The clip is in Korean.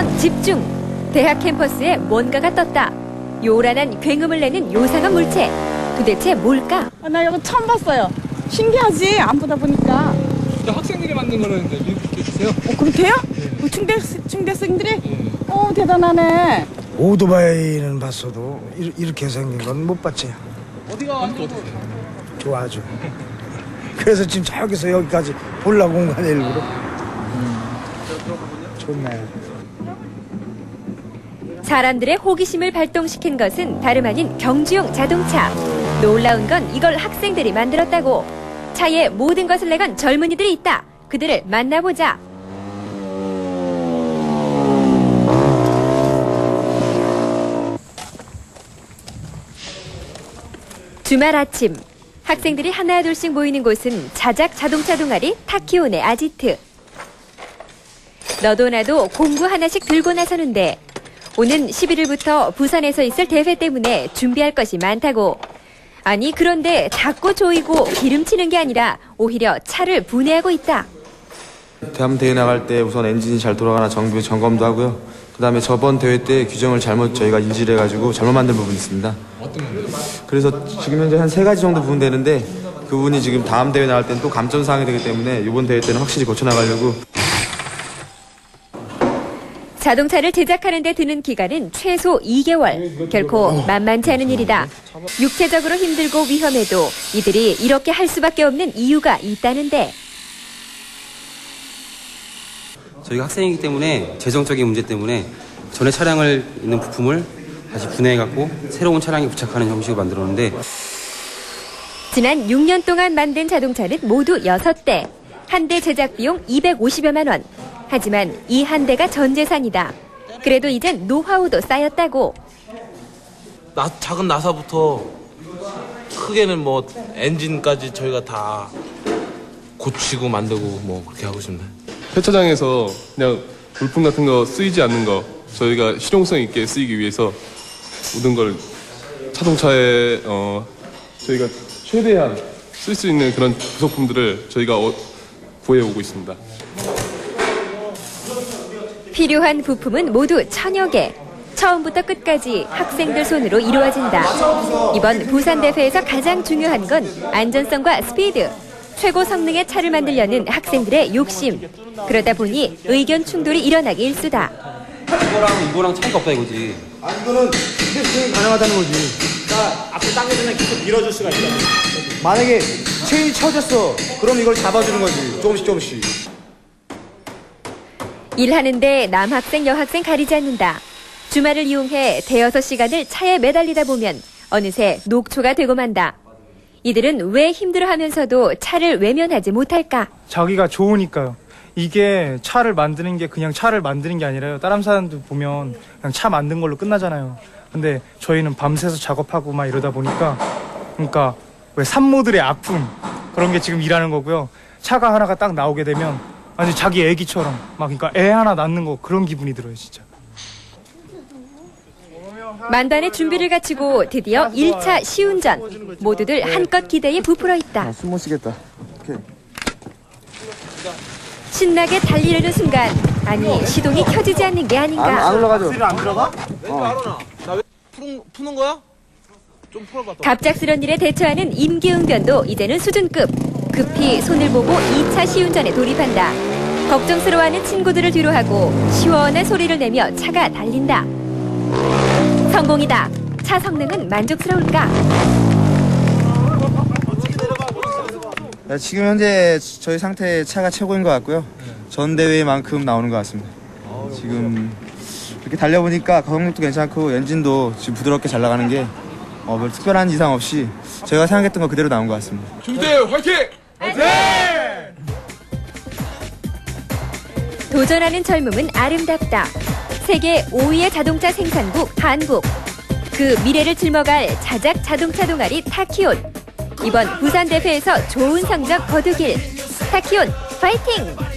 시선 집중. 대학 캠퍼스에 뭔가가 떴다. 요란한 굉음을 내는 요상한 물체. 도대체 뭘까? 아, 나 이거 처음 봤어요. 신기하지? 안 보다 보니까. 진짜 학생들이 만든 거는 이제 믿게 주세요. 어, 그렇대요? 어, 중대, 중대생들이? 어, 대단하네. 오토바이는 봤어도 이- 이렇게 생긴 건 못 봤지. 어디가 어떻게 어떠세요? 좋아하죠. 그래서 지금 저기서 여기까지 보려고 온 거야 일부러. 좋네. 사람들의 호기심을 발동시킨 것은 다름 아닌 경주용 자동차. 놀라운 건 이걸 학생들이 만들었다고. 차에 모든 것을 내건 젊은이들이 있다. 그들을 만나보자. 주말 아침 학생들이 하나둘씩 모이는 곳은 자작 자동차 동아리 타키온의 아지트. 너도 나도 공구 하나씩 들고 나서는데 오는 11일부터 부산에서 있을 대회 때문에 준비할 것이 많다고. 아니 그런데 자꾸 조이고 기름치는 게 아니라 오히려 차를 분해하고 있다. 대함 대회 나갈 때 우선 엔진이 잘 돌아가나 정비 점검도 하고요. 그다음에 저번 대회 때 규정을 잘못 저희가 인지를 해가지고 잘못 만든 부분이 있습니다. 그래서 지금 현재 한 세 가지 정도 부분 되는데 그 부분이 지금 다음 대회 나갈 때는 또 감점 사항이 되기 때문에 이번 대회 때는 확실히 고쳐 나가려고 자동차를 제작하는 데 드는 기간은 최소 2개월. 결코 만만치 않은 일이다. 육체적으로 힘들고 위험해도 이들이 이렇게 할 수밖에 없는 이유가 있다는데. 저희가 학생이기 때문에 재정적인 문제 때문에 전에 차량을 있는 부품을 다시 분해해갖고 새로운 차량에 부착하는 형식으로 만들었는데 지난 6년 동안 만든 자동차는 모두 6대. 한 대 제작 비용 250여만 원. 하지만 이 한 대가 전 재산이다. 그래도 이젠 노하우도 쌓였다고. 나, 작은 나사부터 크게는 뭐 엔진까지 저희가 다 고치고 만들고 뭐 그렇게 하고 있습니다. 세차장에서 그냥 물품 같은 거 쓰이지 않는 거 저희가 실용성 있게 쓰이기 위해서 모든 걸 자동차에 어, 저희가 최대한 쓸 수 있는 그런 부속품들을 저희가 어, 구해오고 있습니다. 필요한 부품은 모두 천여 개. 처음부터 끝까지 학생들 손으로 이루어진다. 이번 부산 대회에서 가장 중요한 건 안전성과 스피드. 최고 성능의 차를 만들려는 학생들의 욕심. 그러다 보니 의견 충돌이 일어나기 일수다. 이거랑 이거랑 차이가 없다 이거지. 아 이거는 수행이 가능하다는 거지. 앞에 당겨주면 계속 밀어줄 수가 있잖아. 만약에 체인이 쳐졌어, 그럼 이걸 잡아주는 거지. 조금씩 조금씩. 일하는데 남학생 여학생 가리지 않는다. 주말을 이용해 대여섯 시간을 차에 매달리다 보면 어느새 녹초가 되고 만다. 이들은 왜 힘들어하면서도 차를 외면하지 못할까? 자기가 좋으니까요. 이게 차를 만드는 게 그냥 차를 만드는 게 아니라요. 다른 사람들 보면 그냥 차 만든 걸로 끝나잖아요. 근데 저희는 밤새서 작업하고 막 이러다 보니까 그러니까 왜 산모들의 아픔 그런 게 지금 일하는 거고요. 차가 하나가 딱 나오게 되면 아니 자기 애기처럼 막 그러니까 애 하나 낳는 거 그런 기분이 들어요, 진짜. 만반의 준비를 갖추고 드디어 1차 시운전. 모두들 한껏 기대에 부풀어 있다. 숨 못 쉬겠다. 신나게 달리려는 순간 아니 시동이 켜지지 않는 게 아닌가. 올라가죠. 푸는, 푸는 거야? 좀 풀어봐. 또. 갑작스런 일에 대처하는 임기응변도 이제는 수준급. 급히 손을 보고 2차 시운전에 돌입한다. 걱정스러워하는 친구들을 뒤로하고 시원한 소리를 내며 차가 달린다. 성공이다. 차 성능은 만족스러울까? 네, 지금 현재 저희 상태 차가 최고인 것 같고요. 전 대회만큼 나오는 것 같습니다. 지금 이렇게 달려보니까 가속력도 괜찮고 엔진도 지금 부드럽게 잘 나가는 게 어, 별 특별한 이상 없이 저희가 생각했던 거 그대로 나온 것 같습니다. 중대 화이팅! 도전하는 젊음은 아름답다. 세계 5위의 자동차 생산국 한국. 그 미래를 짊어갈 자작 자동차 동아리 타키온. 이번 부산 대회에서 좋은 성적 거두길. 타키온 파이팅!